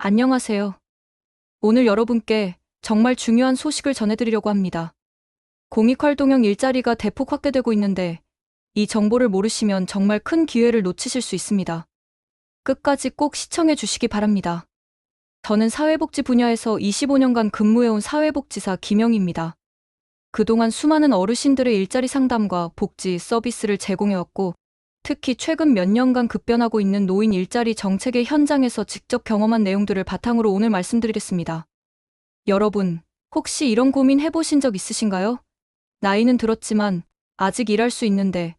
안녕하세요. 오늘 여러분께 정말 중요한 소식을 전해드리려고 합니다. 공익활동형 일자리가 대폭 확대되고 있는데 이 정보를 모르시면 정말 큰 기회를 놓치실 수 있습니다. 끝까지 꼭 시청해 주시기 바랍니다. 저는 사회복지 분야에서 25년간 근무해온 사회복지사 김영입니다. 그동안 수많은 어르신들의 일자리 상담과 복지 서비스를 제공해왔고 특히 최근 몇 년간 급변하고 있는 노인 일자리 정책의 현장에서 직접 경험한 내용들을 바탕으로 오늘 말씀드리겠습니다. 여러분, 혹시 이런 고민 해보신 적 있으신가요? 나이는 들었지만 아직 일할 수 있는데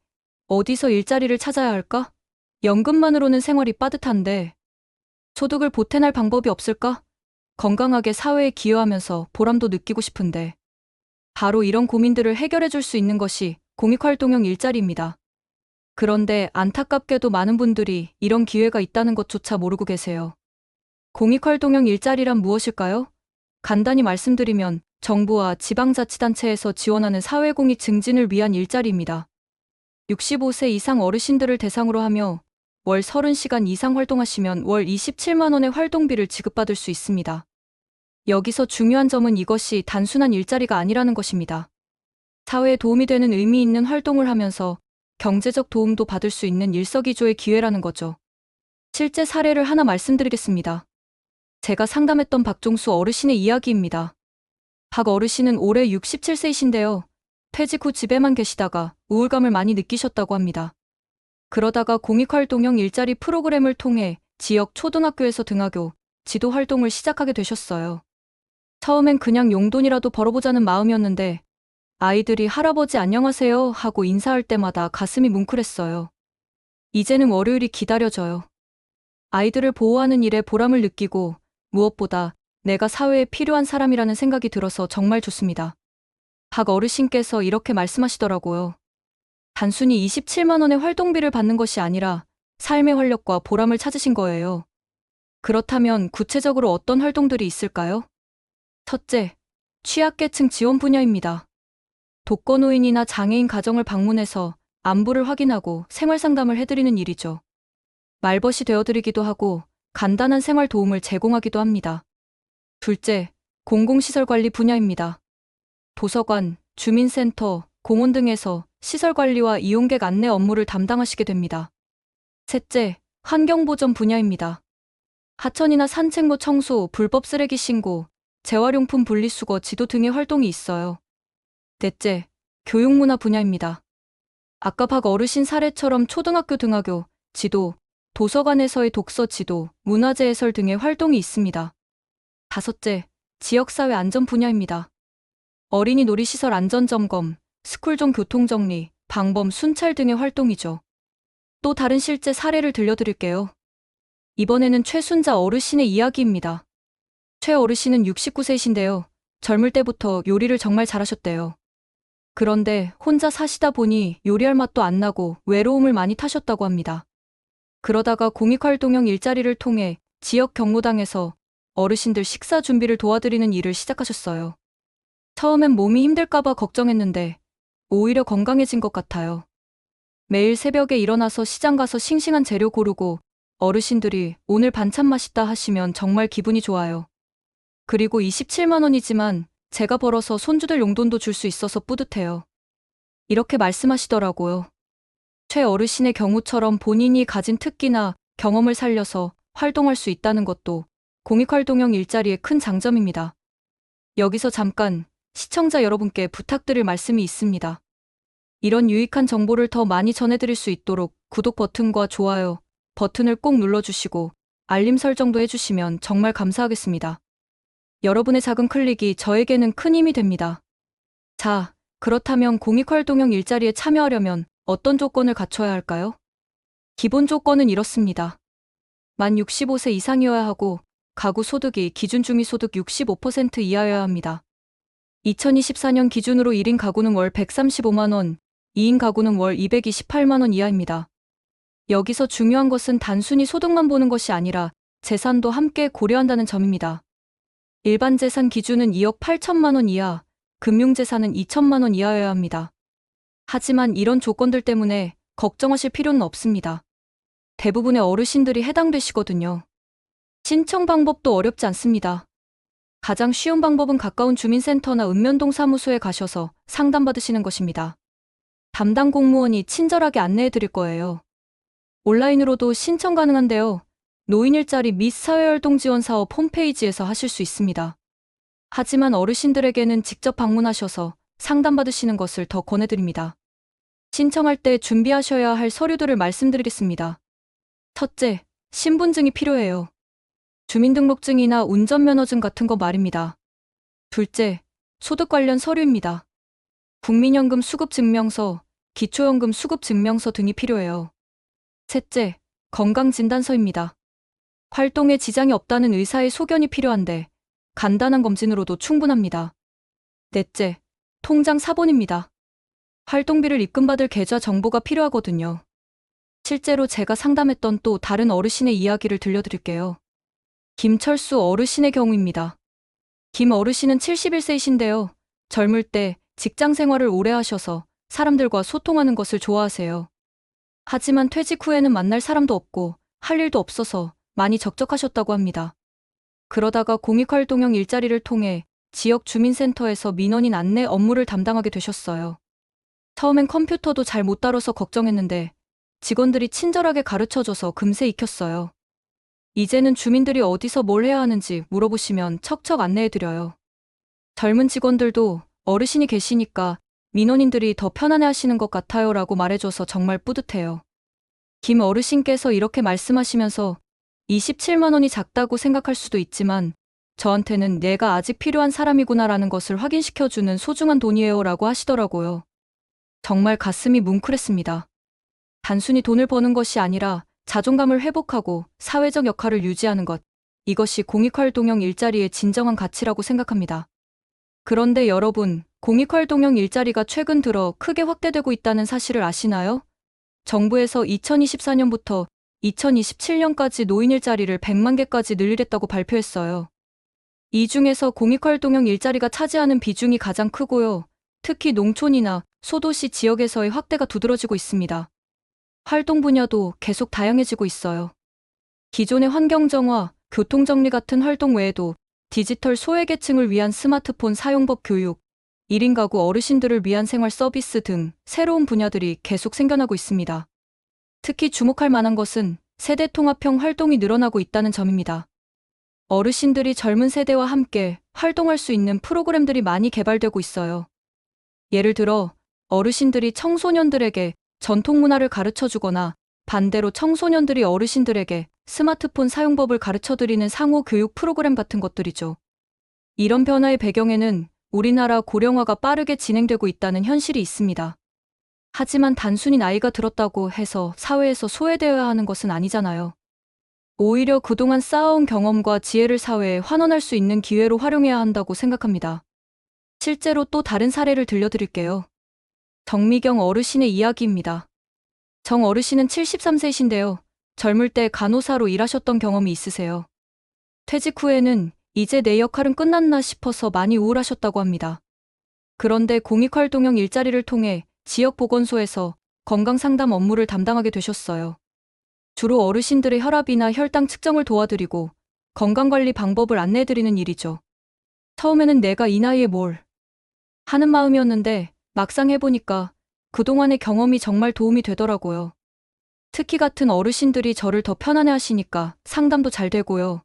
어디서 일자리를 찾아야 할까? 연금만으로는 생활이 빠듯한데 소득을 보태낼 방법이 없을까? 건강하게 사회에 기여하면서 보람도 느끼고 싶은데 바로 이런 고민들을 해결해 줄 수 있는 것이 공익활동형 일자리입니다. 그런데 안타깝게도 많은 분들이 이런 기회가 있다는 것조차 모르고 계세요. 공익활동형 일자리란 무엇일까요? 간단히 말씀드리면 정부와 지방자치단체에서 지원하는 사회공익 증진을 위한 일자리입니다. 65세 이상 어르신들을 대상으로 하며 월 30시간 이상 활동하시면 월 27만원의 활동비를 지급받을 수 있습니다. 여기서 중요한 점은 이것이 단순한 일자리가 아니라는 것입니다. 사회에 도움이 되는 의미 있는 활동을 하면서 경제적 도움도 받을 수 있는 일석이조의 기회라는 거죠. 실제 사례를 하나 말씀드리겠습니다. 제가 상담했던 박종수 어르신의 이야기입니다. 박 어르신은 올해 67세이신데요. 퇴직 후 집에만 계시다가 우울감을 많이 느끼셨다고 합니다. 그러다가 공익활동형 일자리 프로그램을 통해 지역 초등학교에서 등하교, 지도 활동을 시작하게 되셨어요. 처음엔 그냥 용돈이라도 벌어보자는 마음이었는데 아이들이 할아버지 안녕하세요 하고 인사할 때마다 가슴이 뭉클했어요. 이제는 월요일이 기다려져요. 아이들을 보호하는 일에 보람을 느끼고 무엇보다 내가 사회에 필요한 사람이라는 생각이 들어서 정말 좋습니다. 박 어르신께서 이렇게 말씀하시더라고요. 단순히 27만원의 활동비를 받는 것이 아니라 삶의 활력과 보람을 찾으신 거예요. 그렇다면 구체적으로 어떤 활동들이 있을까요? 첫째, 취약계층 지원 분야입니다. 독거노인이나 장애인 가정을 방문해서 안부를 확인하고 생활 상담을 해드리는 일이죠. 말벗이 되어드리기도 하고 간단한 생활 도움을 제공하기도 합니다. 둘째, 공공시설 관리 분야입니다. 도서관, 주민센터, 공원 등에서 시설 관리와 이용객 안내 업무를 담당하시게 됩니다. 셋째, 환경보전 분야입니다. 하천이나 산책로 청소, 불법 쓰레기 신고, 재활용품 분리수거 지도 등의 활동이 있어요. 넷째, 교육문화 분야입니다. 아까 박 어르신 사례처럼 초등학교 등하교, 지도, 도서관에서의 독서 지도, 문화재 해설 등의 활동이 있습니다. 다섯째, 지역사회 안전 분야입니다. 어린이 놀이시설 안전점검, 스쿨존 교통정리, 방범 순찰 등의 활동이죠. 또 다른 실제 사례를 들려드릴게요. 이번에는 최순자 어르신의 이야기입니다. 최 어르신은 69세이신데요. 젊을 때부터 요리를 정말 잘하셨대요. 그런데 혼자 사시다 보니 요리할 맛도 안 나고 외로움을 많이 타셨다고 합니다. 그러다가 공익활동형 일자리를 통해 지역 경로당에서 어르신들 식사 준비를 도와드리는 일을 시작하셨어요. 처음엔 몸이 힘들까봐 걱정했는데 오히려 건강해진 것 같아요. 매일 새벽에 일어나서 시장 가서 싱싱한 재료 고르고 어르신들이 오늘 반찬 맛있다 하시면 정말 기분이 좋아요. 그리고 27만 원이지만 제가 벌어서 손주들 용돈도 줄 수 있어서 뿌듯해요. 이렇게 말씀하시더라고요. 최 어르신의 경우처럼 본인이 가진 특기나 경험을 살려서 활동할 수 있다는 것도 공익활동형 일자리의 큰 장점입니다. 여기서 잠깐 시청자 여러분께 부탁드릴 말씀이 있습니다. 이런 유익한 정보를 더 많이 전해드릴 수 있도록 구독 버튼과 좋아요 버튼을 꼭 눌러주시고 알림 설정도 해주시면 정말 감사하겠습니다. 여러분의 작은 클릭이 저에게는 큰 힘이 됩니다. 자, 그렇다면 공익활동형 일자리에 참여하려면 어떤 조건을 갖춰야 할까요? 기본 조건은 이렇습니다. 만 65세 이상이어야 하고 가구 소득이 기준 중위 소득 65% 이하여야 합니다. 2024년 기준으로 1인 가구는 월 135만 원, 2인 가구는 월 228만 원 이하입니다. 여기서 중요한 것은 단순히 소득만 보는 것이 아니라 재산도 함께 고려한다는 점입니다. 일반 재산 기준은 2억 8천만 원 이하, 금융재산은 2천만 원 이하여야 합니다. 하지만 이런 조건들 때문에 걱정하실 필요는 없습니다. 대부분의 어르신들이 해당되시거든요. 신청 방법도 어렵지 않습니다. 가장 쉬운 방법은 가까운 주민센터나 읍면동 사무소에 가셔서 상담받으시는 것입니다. 담당 공무원이 친절하게 안내해 드릴 거예요. 온라인으로도 신청 가능한데요. 노인 일자리 및 사회활동 지원 사업 홈페이지에서 하실 수 있습니다. 하지만 어르신들에게는 직접 방문하셔서 상담받으시는 것을 더 권해드립니다. 신청할 때 준비하셔야 할 서류들을 말씀드리겠습니다. 첫째, 신분증이 필요해요. 주민등록증이나 운전면허증 같은 거 말입니다. 둘째, 소득 관련 서류입니다. 국민연금 수급증명서, 기초연금 수급증명서 등이 필요해요. 셋째, 건강진단서입니다. 활동에 지장이 없다는 의사의 소견이 필요한데 간단한 검진으로도 충분합니다. 넷째, 통장 사본입니다. 활동비를 입금받을 계좌 정보가 필요하거든요. 실제로 제가 상담했던 또 다른 어르신의 이야기를 들려드릴게요. 김철수 어르신의 경우입니다. 김 어르신은 71세이신데요. 젊을 때 직장 생활을 오래 하셔서 사람들과 소통하는 것을 좋아하세요. 하지만 퇴직 후에는 만날 사람도 없고 할 일도 없어서 많이 적적하셨다고 합니다. 그러다가 공익활동형 일자리를 통해 지역 주민센터에서 민원인 안내 업무를 담당하게 되셨어요. 처음엔 컴퓨터도 잘 못 다뤄서 걱정했는데 직원들이 친절하게 가르쳐줘서 금세 익혔어요. 이제는 주민들이 어디서 뭘 해야 하는지 물어보시면 척척 안내해드려요. 젊은 직원들도 어르신이 계시니까 민원인들이 더 편안해 하시는 것 같아요 라고 말해줘서 정말 뿌듯해요. 김 어르신께서 이렇게 말씀하시면서 27만 원이 작다고 생각할 수도 있지만 저한테는 내가 아직 필요한 사람이구나라는 것을 확인시켜주는 소중한 돈이에요 라고 하시더라고요. 정말 가슴이 뭉클했습니다. 단순히 돈을 버는 것이 아니라 자존감을 회복하고 사회적 역할을 유지하는 것. 이것이 공익활동형 일자리의 진정한 가치라고 생각합니다. 그런데 여러분, 공익활동형 일자리가 최근 들어 크게 확대되고 있다는 사실을 아시나요? 정부에서 2024년부터 2027년까지 노인 일자리를 100만 개까지 늘리겠다고 발표했어요. 이 중에서 공익활동형 일자리가 차지하는 비중이 가장 크고요. 특히 농촌이나 소도시 지역에서의 확대가 두드러지고 있습니다. 활동 분야도 계속 다양해지고 있어요. 기존의 환경정화, 교통정리 같은 활동 외에도 디지털 소외계층을 위한 스마트폰 사용법 교육, 1인 가구 어르신들을 위한 생활 서비스 등 새로운 분야들이 계속 생겨나고 있습니다. 특히 주목할 만한 것은 세대 통합형 활동이 늘어나고 있다는 점입니다. 어르신들이 젊은 세대와 함께 활동할 수 있는 프로그램들이 많이 개발되고 있어요. 예를 들어 어르신들이 청소년들에게 전통 문화를 가르쳐 주거나 반대로 청소년들이 어르신들에게 스마트폰 사용법을 가르쳐 드리는 상호 교육 프로그램 같은 것들이죠. 이런 변화의 배경에는 우리나라 고령화가 빠르게 진행되고 있다는 현실이 있습니다. 하지만 단순히 나이가 들었다고 해서 사회에서 소외되어야 하는 것은 아니잖아요. 오히려 그동안 쌓아온 경험과 지혜를 사회에 환원할 수 있는 기회로 활용해야 한다고 생각합니다. 실제로 또 다른 사례를 들려드릴게요. 정미경 어르신의 이야기입니다. 정 어르신은 73세이신데요. 젊을 때 간호사로 일하셨던 경험이 있으세요. 퇴직 후에는 이제 내 역할은 끝났나 싶어서 많이 우울하셨다고 합니다. 그런데 공익활동형 일자리를 통해 지역 보건소에서 건강 상담 업무를 담당하게 되셨어요. 주로 어르신들의 혈압이나 혈당 측정을 도와드리고 건강관리 방법을 안내해드리는 일이죠. 처음에는 내가 이 나이에 뭘 하는 마음이었는데 막상 해보니까 그동안의 경험이 정말 도움이 되더라고요. 특히 같은 어르신들이 저를 더 편안해 하시니까 상담도 잘 되고요.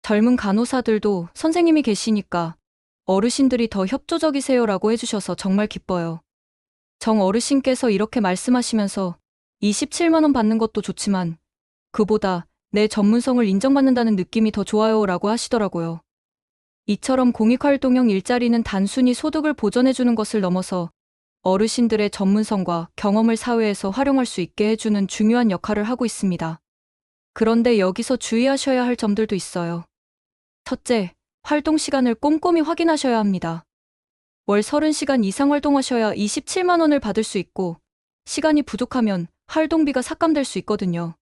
젊은 간호사들도 선생님이 계시니까 어르신들이 더 협조적이세요라고 해주셔서 정말 기뻐요. 정 어르신께서 이렇게 말씀하시면서 27만원 받는 것도 좋지만 그보다 내 전문성을 인정받는다는 느낌이 더 좋아요 라고 하시더라고요. 이처럼 공익활동형 일자리는 단순히 소득을 보전해주는 것을 넘어서 어르신들의 전문성과 경험을 사회에서 활용할 수 있게 해주는 중요한 역할을 하고 있습니다. 그런데 여기서 주의하셔야 할 점들도 있어요. 첫째, 활동 시간을 꼼꼼히 확인하셔야 합니다. 월 30시간 이상 활동하셔야 27만 원을 받을 수 있고, 시간이 부족하면 활동비가 삭감될 수 있거든요.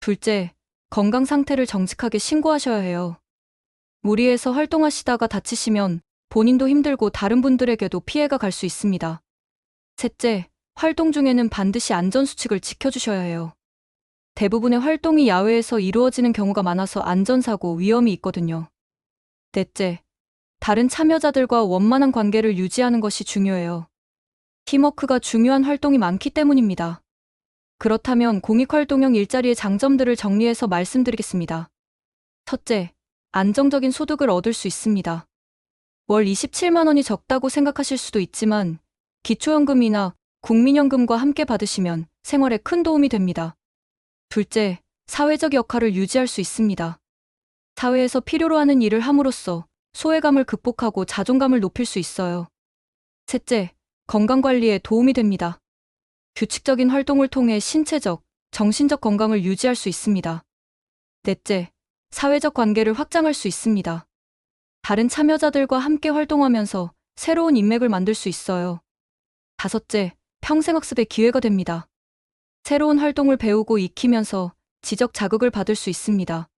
둘째, 건강 상태를 정직하게 신고하셔야 해요. 무리해서 활동하시다가 다치시면 본인도 힘들고 다른 분들에게도 피해가 갈 수 있습니다. 셋째, 활동 중에는 반드시 안전수칙을 지켜주셔야 해요. 대부분의 활동이 야외에서 이루어지는 경우가 많아서 안전사고 위험이 있거든요. 넷째, 다른 참여자들과 원만한 관계를 유지하는 것이 중요해요. 팀워크가 중요한 활동이 많기 때문입니다. 그렇다면 공익활동형 일자리의 장점들을 정리해서 말씀드리겠습니다. 첫째, 안정적인 소득을 얻을 수 있습니다. 월 27만 원이 적다고 생각하실 수도 있지만 기초연금이나 국민연금과 함께 받으시면 생활에 큰 도움이 됩니다. 둘째, 사회적 역할을 유지할 수 있습니다. 사회에서 필요로 하는 일을 함으로써 소외감을 극복하고 자존감을 높일 수 있어요. 셋째, 건강관리에 도움이 됩니다. 규칙적인 활동을 통해 신체적, 정신적 건강을 유지할 수 있습니다. 넷째, 사회적 관계를 확장할 수 있습니다. 다른 참여자들과 함께 활동하면서 새로운 인맥을 만들 수 있어요. 다섯째, 평생학습의 기회가 됩니다. 새로운 활동을 배우고 익히면서 지적 자극을 받을 수 있습니다.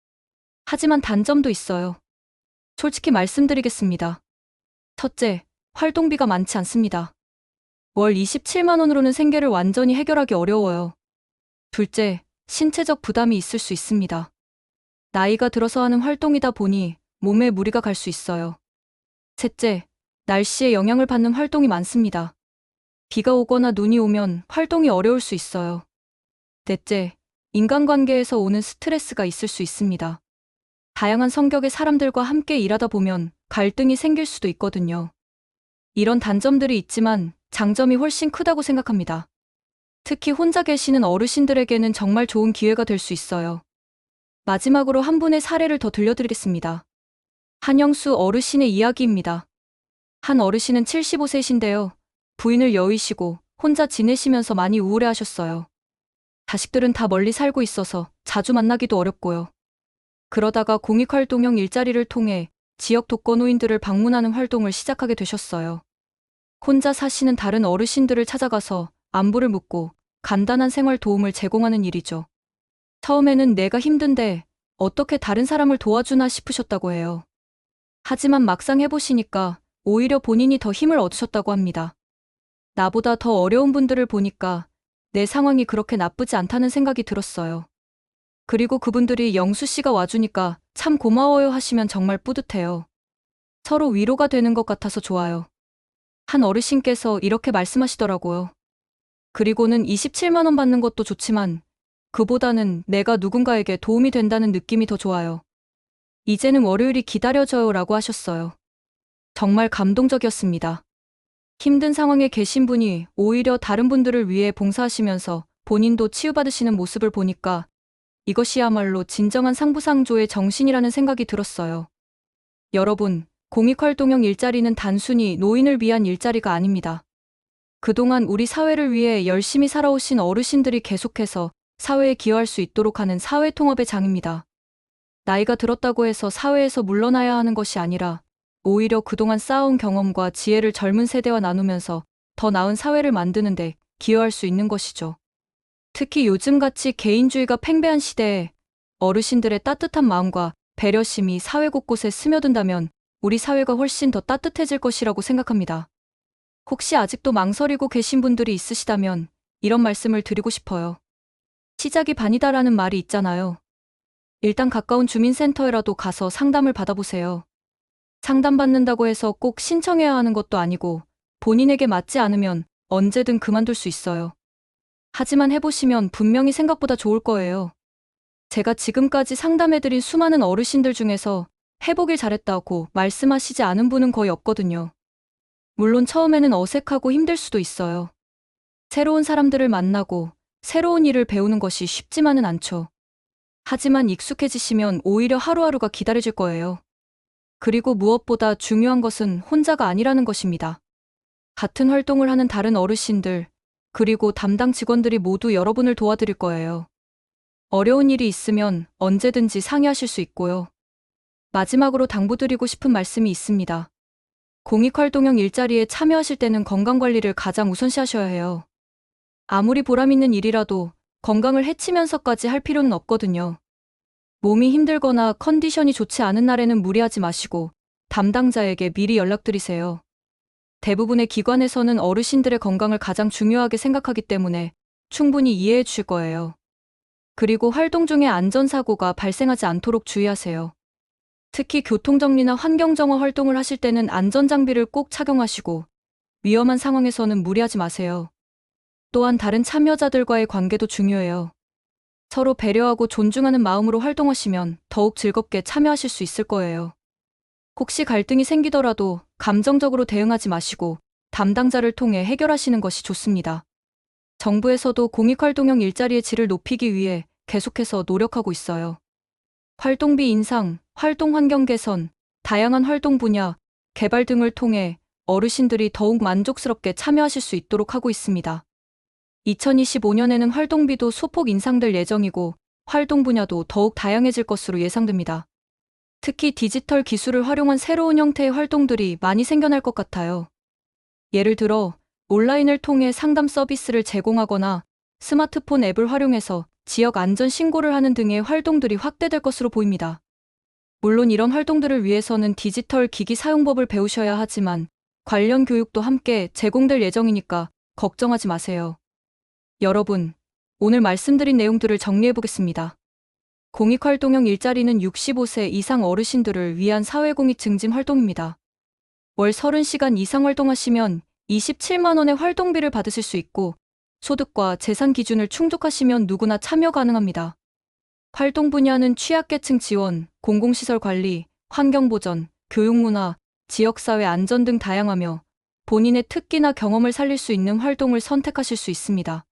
하지만 단점도 있어요. 솔직히 말씀드리겠습니다. 첫째, 활동비가 많지 않습니다. 월 27만 원으로는 생계를 완전히 해결하기 어려워요. 둘째, 신체적 부담이 있을 수 있습니다. 나이가 들어서 하는 활동이다 보니 몸에 무리가 갈 수 있어요. 셋째, 날씨에 영향을 받는 활동이 많습니다. 비가 오거나 눈이 오면 활동이 어려울 수 있어요. 넷째, 인간관계에서 오는 스트레스가 있을 수 있습니다. 다양한 성격의 사람들과 함께 일하다 보면 갈등이 생길 수도 있거든요. 이런 단점들이 있지만 장점이 훨씬 크다고 생각합니다. 특히 혼자 계시는 어르신들에게는 정말 좋은 기회가 될 수 있어요. 마지막으로 한 분의 사례를 더 들려드리겠습니다. 한영수 어르신의 이야기입니다. 한 어르신은 75세신데요. 부인을 여의시고 혼자 지내시면서 많이 우울해 하셨어요. 자식들은 다 멀리 살고 있어서 자주 만나기도 어렵고요. 그러다가 공익활동형 일자리를 통해 지역 독거노인들을 방문하는 활동을 시작하게 되셨어요. 혼자 사시는 다른 어르신들을 찾아가서 안부를 묻고 간단한 생활 도움을 제공하는 일이죠. 처음에는 내가 힘든데 어떻게 다른 사람을 도와주나 싶으셨다고 해요. 하지만 막상 해보시니까 오히려 본인이 더 힘을 얻으셨다고 합니다. 나보다 더 어려운 분들을 보니까 내 상황이 그렇게 나쁘지 않다는 생각이 들었어요. 그리고 그분들이 영수 씨가 와주니까 참 고마워요 하시면 정말 뿌듯해요. 서로 위로가 되는 것 같아서 좋아요. 한 어르신께서 이렇게 말씀하시더라고요. 그리고는 27만원 받는 것도 좋지만 그보다는 내가 누군가에게 도움이 된다는 느낌이 더 좋아요. 이제는 월요일이 기다려져요 라고 하셨어요. 정말 감동적이었습니다. 힘든 상황에 계신 분이 오히려 다른 분들을 위해 봉사하시면서 본인도 치유받으시는 모습을 보니까 이것이야말로 진정한 상부상조의 정신이라는 생각이 들었어요. 여러분, 공익활동형 일자리는 단순히 노인을 위한 일자리가 아닙니다. 그동안 우리 사회를 위해 열심히 살아오신 어르신들이 계속해서 사회에 기여할 수 있도록 하는 사회통합의 장입니다. 나이가 들었다고 해서 사회에서 물러나야 하는 것이 아니라 오히려 그동안 쌓아온 경험과 지혜를 젊은 세대와 나누면서 더 나은 사회를 만드는데 기여할 수 있는 것이죠. 특히 요즘같이 개인주의가 팽배한 시대에 어르신들의 따뜻한 마음과 배려심이 사회 곳곳에 스며든다면 우리 사회가 훨씬 더 따뜻해질 것이라고 생각합니다. 혹시 아직도 망설이고 계신 분들이 있으시다면 이런 말씀을 드리고 싶어요. 시작이 반이다라는 말이 있잖아요. 일단 가까운 주민센터에라도 가서 상담을 받아보세요. 상담받는다고 해서 꼭 신청해야 하는 것도 아니고 본인에게 맞지 않으면 언제든 그만둘 수 있어요. 하지만 해보시면 분명히 생각보다 좋을 거예요. 제가 지금까지 상담해드린 수많은 어르신들 중에서 해보길 잘했다고 말씀하시지 않은 분은 거의 없거든요. 물론 처음에는 어색하고 힘들 수도 있어요. 새로운 사람들을 만나고 새로운 일을 배우는 것이 쉽지만은 않죠. 하지만 익숙해지시면 오히려 하루하루가 기다려질 거예요. 그리고 무엇보다 중요한 것은 혼자가 아니라는 것입니다. 같은 활동을 하는 다른 어르신들, 그리고 담당 직원들이 모두 여러분을 도와드릴 거예요. 어려운 일이 있으면 언제든지 상의하실 수 있고요. 마지막으로 당부드리고 싶은 말씀이 있습니다. 공익활동형 일자리에 참여하실 때는 건강관리를 가장 우선시하셔야 해요. 아무리 보람있는 일이라도 건강을 해치면서까지 할 필요는 없거든요. 몸이 힘들거나 컨디션이 좋지 않은 날에는 무리하지 마시고 담당자에게 미리 연락드리세요. 대부분의 기관에서는 어르신들의 건강을 가장 중요하게 생각하기 때문에 충분히 이해해 주실 거예요. 그리고 활동 중에 안전사고가 발생하지 않도록 주의하세요. 특히 교통정리나 환경정화 활동을 하실 때는 안전장비를 꼭 착용하시고 위험한 상황에서는 무리하지 마세요. 또한 다른 참여자들과의 관계도 중요해요. 서로 배려하고 존중하는 마음으로 활동하시면 더욱 즐겁게 참여하실 수 있을 거예요. 혹시 갈등이 생기더라도 감정적으로 대응하지 마시고 담당자를 통해 해결하시는 것이 좋습니다. 정부에서도 공익활동형 일자리의 질을 높이기 위해 계속해서 노력하고 있어요. 활동비 인상, 활동 환경 개선, 다양한 활동 분야, 개발 등을 통해 어르신들이 더욱 만족스럽게 참여하실 수 있도록 하고 있습니다. 2025년에는 활동비도 소폭 인상될 예정이고 활동 분야도 더욱 다양해질 것으로 예상됩니다. 특히 디지털 기술을 활용한 새로운 형태의 활동들이 많이 생겨날 것 같아요. 예를 들어 온라인을 통해 상담 서비스를 제공하거나 스마트폰 앱을 활용해서 지역 안전 신고를 하는 등의 활동들이 확대될 것으로 보입니다. 물론 이런 활동들을 위해서는 디지털 기기 사용법을 배우셔야 하지만 관련 교육도 함께 제공될 예정이니까 걱정하지 마세요. 여러분, 오늘 말씀드린 내용들을 정리해 보겠습니다. 공익활동형 일자리는 65세 이상 어르신들을 위한 사회공익 증진 활동입니다. 월 30시간 이상 활동하시면 27만원의 활동비를 받으실 수 있고 소득과 재산 기준을 충족하시면 누구나 참여 가능합니다. 활동 분야는 취약계층 지원, 공공시설 관리, 환경보전, 교육문화, 지역사회 안전 등 다양하며 본인의 특기나 경험을 살릴 수 있는 활동을 선택하실 수 있습니다.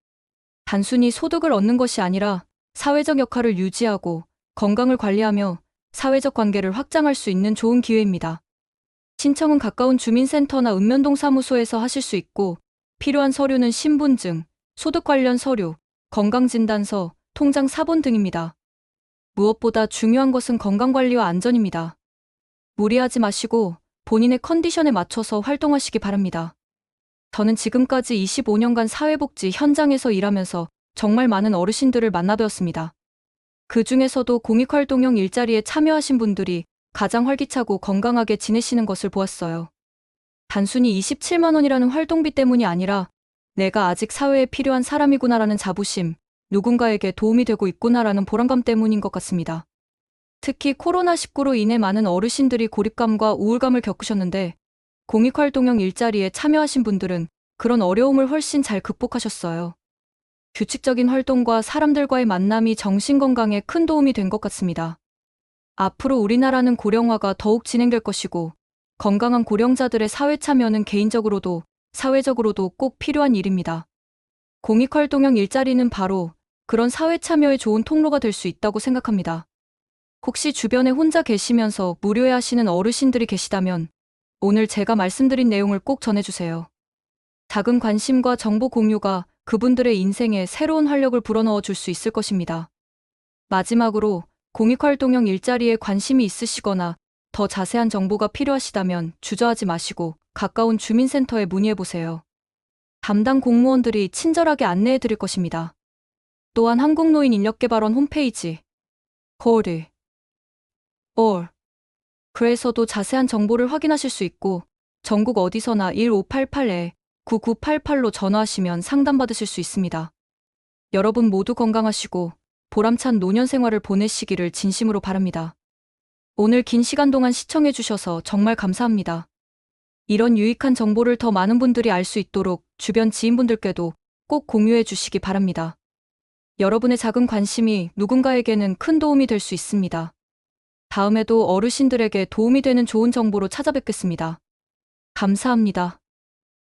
단순히 소득을 얻는 것이 아니라 사회적 역할을 유지하고 건강을 관리하며 사회적 관계를 확장할 수 있는 좋은 기회입니다. 신청은 가까운 주민센터나 읍면동 사무소에서 하실 수 있고 필요한 서류는 신분증, 소득 관련 서류, 건강진단서, 통장 사본 등입니다. 무엇보다 중요한 것은 건강관리와 안전입니다. 무리하지 마시고 본인의 컨디션에 맞춰서 활동하시기 바랍니다. 저는 지금까지 25년간 사회복지 현장에서 일하면서 정말 많은 어르신들을 만나뵈었습니다. 그 중에서도 공익활동형 일자리에 참여하신 분들이 가장 활기차고 건강하게 지내시는 것을 보았어요. 단순히 27만 원이라는 활동비 때문이 아니라 내가 아직 사회에 필요한 사람이구나라는 자부심, 누군가에게 도움이 되고 있구나라는 보람감 때문인 것 같습니다. 특히 코로나19로 인해 많은 어르신들이 고립감과 우울감을 겪으셨는데 공익활동형 일자리에 참여하신 분들은 그런 어려움을 훨씬 잘 극복하셨어요. 규칙적인 활동과 사람들과의 만남이 정신건강에 큰 도움이 된 것 같습니다. 앞으로 우리나라는 고령화가 더욱 진행될 것이고 건강한 고령자들의 사회 참여는 개인적으로도 사회적으로도 꼭 필요한 일입니다. 공익활동형 일자리는 바로 그런 사회 참여의 좋은 통로가 될 수 있다고 생각합니다. 혹시 주변에 혼자 계시면서 무료해 하시는 어르신들이 계시다면 오늘 제가 말씀드린 내용을 꼭 전해주세요. 작은 관심과 정보 공유가 그분들의 인생에 새로운 활력을 불어넣어 줄 수 있을 것입니다. 마지막으로 공익활동형 일자리에 관심이 있으시거나 더 자세한 정보가 필요하시다면 주저하지 마시고 가까운 주민센터에 문의해 보세요. 담당 공무원들이 친절하게 안내해 드릴 것입니다. 또한 한국노인 인력개발원 홈페이지 홀을 all 그에서도 자세한 정보를 확인하실 수 있고 전국 어디서나 1588에 9988로 전화하시면 상담받으실 수 있습니다. 여러분 모두 건강하시고 보람찬 노년 생활을 보내시기를 진심으로 바랍니다. 오늘 긴 시간 동안 시청해 주셔서 정말 감사합니다. 이런 유익한 정보를 더 많은 분들이 알 수 있도록 주변 지인분들께도 꼭 공유해 주시기 바랍니다. 여러분의 작은 관심이 누군가에게는 큰 도움이 될 수 있습니다. 다음에도 어르신들에게 도움이 되는 좋은 정보로 찾아뵙겠습니다. 감사합니다.